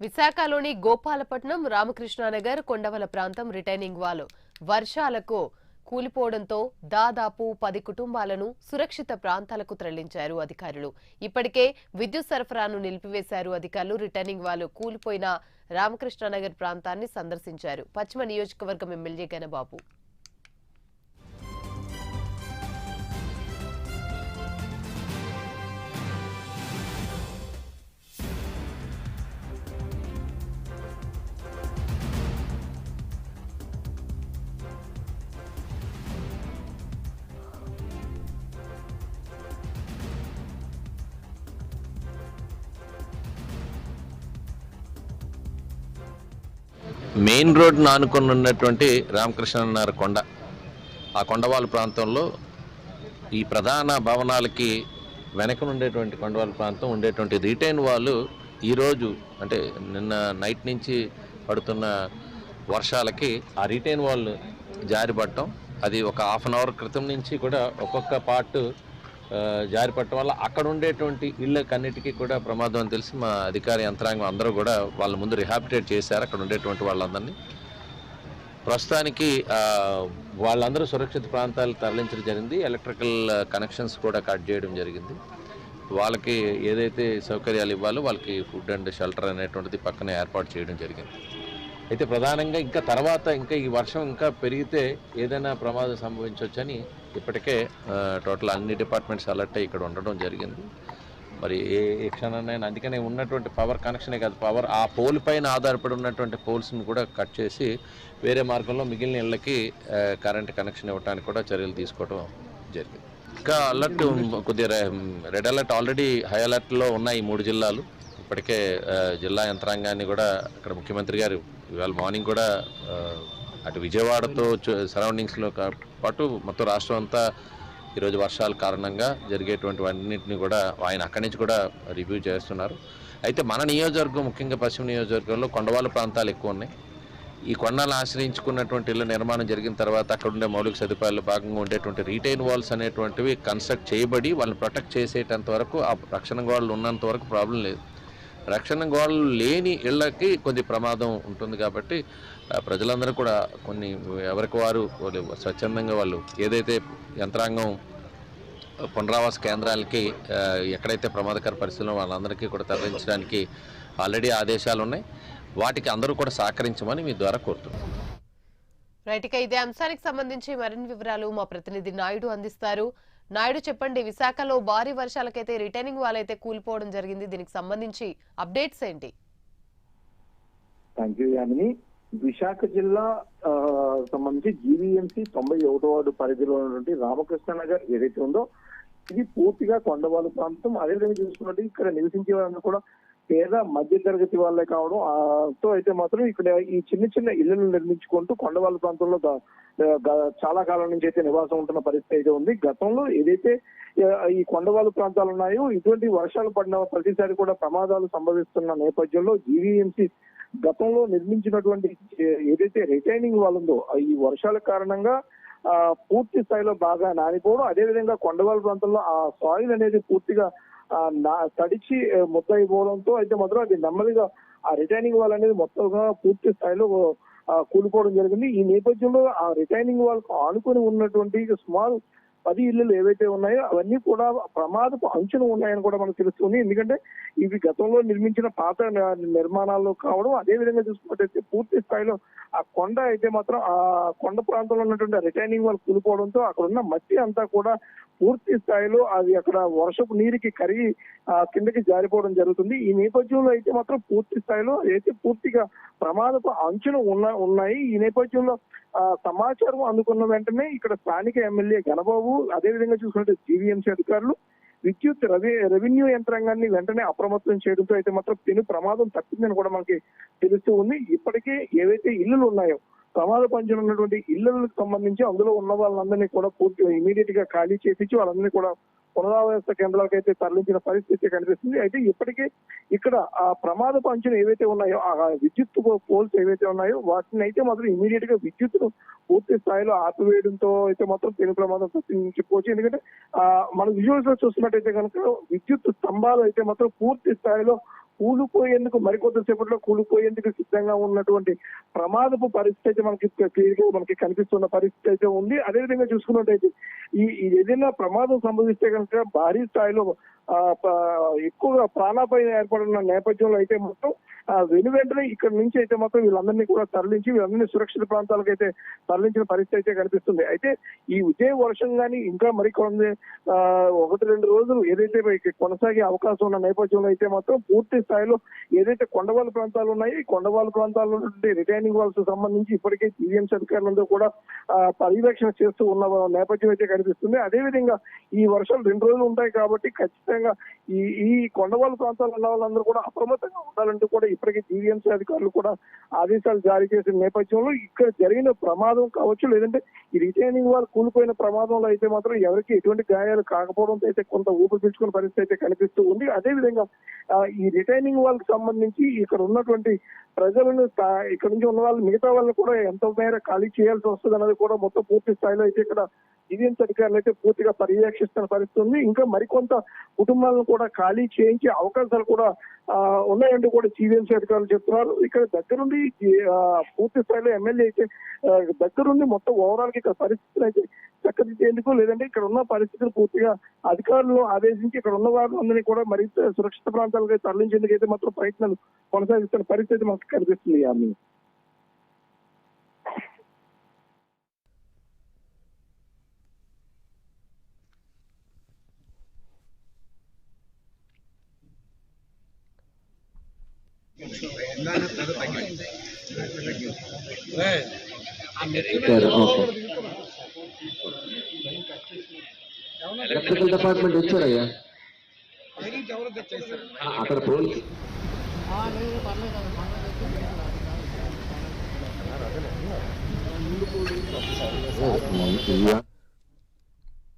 విశాఖలోని గోపాలపట్నం రామకృష్ణానగర్ కొండవల ప్రాంతం retaining wall. వర్షాలకు కూలిపోవడంతో దాదాపు పది కుటుంబాలను సురక్షిత ప్రాంతాలకు తరలించారు అధికారులు. ఇప్పటికే విద్యుత్ సరఫరాను నిలిపివేశారు అధికారులు. రిటర్నింగ్ వాళ్ళు కూలిపోయిన రామకృష్ణానగర్ ప్రాంతాన్ని సందర్శించారు. పశ్చిమ నియోజకవర్గం ఎమ్మెల్యే గణబాబు మెయిన్ రోడ్ ఆనుకొని ఉన్నటువంటి రామకృష్ణన్నర కొండ. ఆ కొండవాళ్ళ ప్రాంతంలో ఈ ప్రధాన భవనాలకి వెనక ఉండేటువంటి కొండవాళ్ళ ప్రాంతం ఉండేటువంటి రిటైన్ వాళ్ళు ఈరోజు అంటే నిన్న నైట్ నుంచి పడుతున్న వర్షాలకి ఆ రిటైన్ వాళ్ళు జారిపడటం అది ఒక హాఫ్ అన్ అవర్ క్రితం నుంచి కూడా ఒక్కొక్క పార్ట్ జారిపడటం వల్ల అక్కడ ఉండేటువంటి ఇళ్ళకన్నిటికీ కూడా ప్రమాదం అని తెలిసి మా అధికార యంత్రాంగం అందరూ కూడా వాళ్ళ ముందు రిహాబిటేట్ చేశారు అక్కడ ఉండేటువంటి వాళ్ళందరినీ. ప్రస్తుతానికి వాళ్ళందరూ సురక్షిత ప్రాంతాలు తరలించడం జరిగింది. ఎలక్ట్రికల్ కనెక్షన్స్ కూడా కట్ చేయడం జరిగింది. వాళ్ళకి ఏదైతే సౌకర్యాలు ఇవ్వాలో వాళ్ళకి ఫుడ్ అండ్ షెల్టర్ అనేటువంటిది పక్కన ఏర్పాటు చేయడం జరిగింది. అయితే ప్రధానంగా ఇంకా తర్వాత ఇంకా ఈ వర్షం ఇంకా పెరిగితే ఏదైనా ప్రమాదం సంభవించవచ్చని ఇప్పటికే టోటల్ అన్ని డిపార్ట్మెంట్స్ అలర్ట్ అయ్యి ఇక్కడ ఉండడం జరిగింది. మరి ఏ ఏ క్షణాన్నైనా అందుకనే ఉన్నటువంటి పవర్ కనెక్షనే కాదు పవర్ ఆ పోల్ పైన ఆధారపడి ఉన్నటువంటి పోల్స్ని కూడా కట్ చేసి వేరే మార్గంలో మిగిలిన ఇళ్ళకి కరెంట్ కనెక్షన్ ఇవ్వడానికి కూడా చర్యలు తీసుకోవడం జరిగింది. ఇంకా అలర్ట్ కొద్దిగా రె- రెడ్ అలర్ట్ ఆల్రెడీ హై అలర్ట్లో ఉన్నాయి ఈ మూడు జిల్లాలు. ఇప్పటికే జిల్లా యంత్రాంగాన్ని కూడా అక్కడ ముఖ్యమంత్రి గారు ఇవాళ మార్నింగ్ కూడా అటు విజయవాడతో సరౌండింగ్స్లో పాటు మొత్తం రాష్ట్రం అంతా ఈరోజు వర్షాల కారణంగా జరిగేటువంటి అన్నింటినీ కూడా ఆయన అక్కడి నుంచి కూడా రివ్యూ చేస్తున్నారు. అయితే మన నియోజకవర్గం ముఖ్యంగా పశ్చిమ నియోజకవర్గంలో కొండవాళ్ళ ప్రాంతాలు ఎక్కువ ఉన్నాయి. ఈ కొండలను ఆశ్రయించుకున్నటువంటి ఇళ్ళ నిర్మాణం జరిగిన తర్వాత అక్కడ ఉండే మౌలిక సదుపాయాల్లో భాగంగా ఉండేటువంటి రీటైన్ వాల్స్ అనేటువంటివి కన్స్ట్రక్ట్ చేయబడి వాళ్ళని ప్రొటెక్ట్ చేసేటంత వరకు ఆ రక్షణ గోడలు ఉన్నంత వరకు ప్రాబ్లం లేదు. రక్షణ గోడలు లేని ఇళ్ళకి కొద్ది ప్రమాదం ఉంటుంది కాబట్టి ప్రజలందరూ కూడా కొన్ని ఎవరికి వారు స్వచ్ఛందంగా వాళ్ళు ఏదైతే యంత్రాంగం పునరావాస కేంద్రాలకి ఎక్కడైతే ప్రమాదకర పరిస్థితులు వాళ్ళందరికీ కూడా తరలించడానికి ఆల్రెడీ ఆదేశాలు ఉన్నాయి. వాటికి అందరూ కూడా సహకరించమని మీ ద్వారా కోరుతున్నాం. రైట్ ఇదే అంశానికి సంబంధించి మరిన్ని వివరాలు మా ప్రతినిధి నాయుడు అందిస్తారు. నాయుడు చెప్పండి విశాఖలో భారీ వర్షాలకైతే రిటైనింగ్ వాళ్ళైతే కూలిపోవడం జరిగింది. దీనికి సంబంధించి అప్డేట్స్ ఏంటి? థ్యాంక్ యూ యామిని విశాఖ జిల్లా సంబంధించి జీవీఎంసీ తొంభై ఒకటో వార్డు పరిధిలో ఉన్నటువంటి రామకృష్ణ నగర్ ఏదైతే ఉందో ఇది పూర్తిగా కొండవాళ్ళు ప్రాంతం. అదేవిధంగా చూసుకున్నట్టు ఇక్కడ నివసించే వాళ్ళందరూ కూడా పేద మధ్య తరగతి వాళ్ళే కావడం తో అయితే మాత్రం ఇక్కడ ఈ చిన్న చిన్న ఇళ్ళను నిర్మించుకుంటూ కొండవాళ్ళ ప్రాంతంలో చాలా కాలం నుంచి అయితే నివాసం ఉంటున్న పరిస్థితి అయితే ఉంది. గతంలో ఏదైతే ఈ కొండవాళ్ళ ప్రాంతాలు ఉన్నాయో ఇటువంటి వర్షాలు పడిన ప్రతిసారి కూడా ప్రమాదాలు సంభవిస్తున్న నేపథ్యంలో జీవీఎంసీ గతంలో నిర్మించినటువంటి ఏదైతే రిటైనింగ్ వాల్ ఉందో ఈ వర్షాల కారణంగా ఆ పూర్తి స్థాయిలో బాగా నానిపోవడం అదేవిధంగా కొండవాళ్ళ ప్రాంతంలో ఆ సాయిల్ అనేది పూర్తిగా తడిచి ముద్దయిపోవడంతో అయితే మాత్రం అది నెమ్మదిగా ఆ రిటైనింగ్ వాల్ అనేది మొత్తంగా పూర్తి స్థాయిలో కూలిపోవడం జరిగింది. ఈ నేపథ్యంలో ఆ రిటైనింగ్ వాల్ ఆనుకొని ఉన్నటువంటి సుమారు పది ఇళ్ళు ఏవైతే ఉన్నాయో అవన్నీ కూడా ప్రమాదపు అంచున ఉన్నాయని కూడా మనకు తెలుస్తుంది. ఎందుకంటే ఇవి గతంలో నిర్మించిన పాత నిర్మాణాలు కావడం అదే విధంగా చూసుకున్నట్టయితే పూర్తి స్థాయిలో ఆ కొండ అయితే మాత్రం ఆ కొండ ప్రాంతంలో ఉన్నటువంటి రిటైనింగ్ వాళ్ళు కూలిపోవడంతో అక్కడ ఉన్న మట్టి అంతా కూడా పూర్తి స్థాయిలో అది అక్కడ వర్షపు నీరుకి కరిగి ఆ కిందకి జారిపోవడం జరుగుతుంది. ఈ నేపథ్యంలో అయితే మాత్రం పూర్తి స్థాయిలో అయితే పూర్తిగా ప్రమాదపు అంచులు ఉన్న ఉన్నాయి ఈ నేపథ్యంలో ఆ, సమాచారం అందుకున్న వెంటనే ఇక్కడ స్థానిక ఎమ్మెల్యే గణబాబు అదేవిధంగా చూసుకుంటే జీవీఎంసీ అధికారులు విద్యుత్ రవి రెవెన్యూ యంత్రాంగాన్ని వెంటనే అప్రమత్తం చేయడంతో అయితే మాత్రం పెను ప్రమాదం తప్పిందని కూడా మనకి తెలుస్తూ ఉంది. ఇప్పటికే ఏవైతే ఇల్లులు ఉన్నాయో ప్రమాద పంచులు ఉన్నటువంటి ఇళ్ళకు సంబంధించి అందులో ఉన్న వాళ్ళందరినీ కూడా పూర్తిగా ఇమీడియట్గా ఖాళీ చేపించి వాళ్ళందరినీ కూడా పునరావాస కేంద్రాలకు అయితే తరలించిన పరిస్థితి కనిపిస్తుంది. అయితే ఇప్పటికే ఇక్కడ ఆ ప్రమాద పంచులు ఏవైతే ఉన్నాయో ఆ విద్యుత్ పోల్స్ ఏవైతే ఉన్నాయో వాటిని అయితే మాత్రం ఇమీడియట్గా విద్యుత్ పూర్తి స్థాయిలో ఆపివేయడంతో అయితే మాత్రం తెలుగు ప్రమాదం తప్పింది చెప్పుకోవచ్చు ఎందుకంటే ఆ మన విజువల్స్లో చూస్తున్నట్టయితే కనుక విద్యుత్ స్తంభాలు అయితే మాత్రం పూర్తి స్థాయిలో కూలిపోయేందుకు మరికొద్దిసేపట్లో కూలిపోయేందుకు సిద్ధంగా ఉన్నటువంటి ప్రమాదపు పరిస్థితి అయితే మనకి క్లియర్గా మనకి కనిపిస్తున్న పరిస్థితి అయితే ఉంది. అదేవిధంగా చూసుకున్నట్టయితే ఈ ఈ ఏదైనా ప్రమాదం సంభవిస్తే కనుక భారీ స్థాయిలో ఆ, ఎక్కువగా ప్రాణాపై ఏర్పడిన నేపథ్యంలో అయితే మొత్తం వెను వెంటనే ఇక్కడ నుంచి అయితే మొత్తం వీళ్ళందరినీ కూడా తరలించి వీళ్ళందరినీ సురక్షిత ప్రాంతాలకు అయితే తరలించిన పరిస్థితి అయితే కనిపిస్తుంది. అయితే ఈ ఇదే వర్షం కానీ ఇంకా మరికొన్ని ఒకటి రెండు రోజులు ఏదైతే కొనసాగే అవకాశం ఉన్న నేపథ్యంలో అయితే మాత్రం పూర్తి స్థాయిలో ఏదైతే కొండవాళ్ళ ప్రాంతాలు ఉన్నాయో ఈ కొండవాళ్ళ ప్రాంతాల్లో నుండి రిటైనింగ్ వాల్స్ సంబంధించి ఇప్పటికే టీఎంసీ అధికారులందరూ కూడా పర్యవేక్షణ చేస్తూ ఉన్న నేపథ్యం అయితే కనిపిస్తుంది. అదేవిధంగా ఈ వర్షాలు రెండు రోజులు ఉంటాయి కాబట్టి ఖచ్చితంగా ఈ ఈ కొండవాళ్ళ ప్రాంతాల్లో ఉన్న వాళ్ళందరూ కూడా అప్రమత్తంగా ఉండాలంటూ కూడా ఇప్పటికే టీఎంసీ అధికారులు కూడా ఆదేశాలు జారీ చేసిన నేపథ్యంలో ఇక్కడ జరిగిన ప్రమాదం కావచ్చు లేదంటే ఈ రిటైనింగ్ వాళ్ళు కూలిపోయిన ప్రమాదంలో అయితే మాత్రం ఎవరికి ఎటువంటి గాయాలు కాకపోవడంతో అయితే కొంత ఊపిరి పీల్చుకునే పరిస్థితి అయితే కనిపిస్తూ ఉంది. అదేవిధంగా ఈ ఈ ట్రైనింగ్ వాళ్ళకి సంబంధించి ఇక్కడ ఉన్నటువంటి ప్రజలను ఇక్కడ నుంచి ఉన్న వాళ్ళు మిగతా వాళ్ళని కూడా ఎంత మేర ఖాళీ చేయాల్సి వస్తుంది అనేది కూడా మొత్తం పూర్తి స్థాయిలో అయితే ఇక్కడ జీవీఎంసీ అధికారులు అయితే పూర్తిగా పర్యవేక్షిస్తున్న పరిస్థితి ఉంది. ఇంకా మరికొంత కుటుంబాలను కూడా ఖాళీ చేయించే అవకాశాలు కూడా ఆ, ఉన్నాయంటూ కూడా జీవీఎంసీ అధికారులు చెప్తున్నారు. ఇక్కడ దగ్గరుండి పూర్తి స్థాయిలో ఎమ్మెల్యే అయితే దగ్గరుండి మొత్తం ఓవరాల్గా ఇక్కడ పరిస్థితులు అయితే చక్కదిద్దేందుకు లేదంటే ఇక్కడ ఉన్న పరిస్థితులు పూర్తిగా అధికారులు ఆదేశించి ఇక్కడ ఉన్న వారిని కూడా మరింత సురక్షిత ప్రాంతాలకు తరలించేందుకు అయితే మాత్రం ప్రయత్నాలు కొనసాగిస్తున్న పరిస్థితి మనకు కనిపిస్తుంది ఆమె సరే ఓకే ఎలక్ట్రికల్ డిపార్ట్మెంట్ వచ్చారయ్యా ఆ, అక్కడ పోలీస్ ఓ, ఇయ్యా.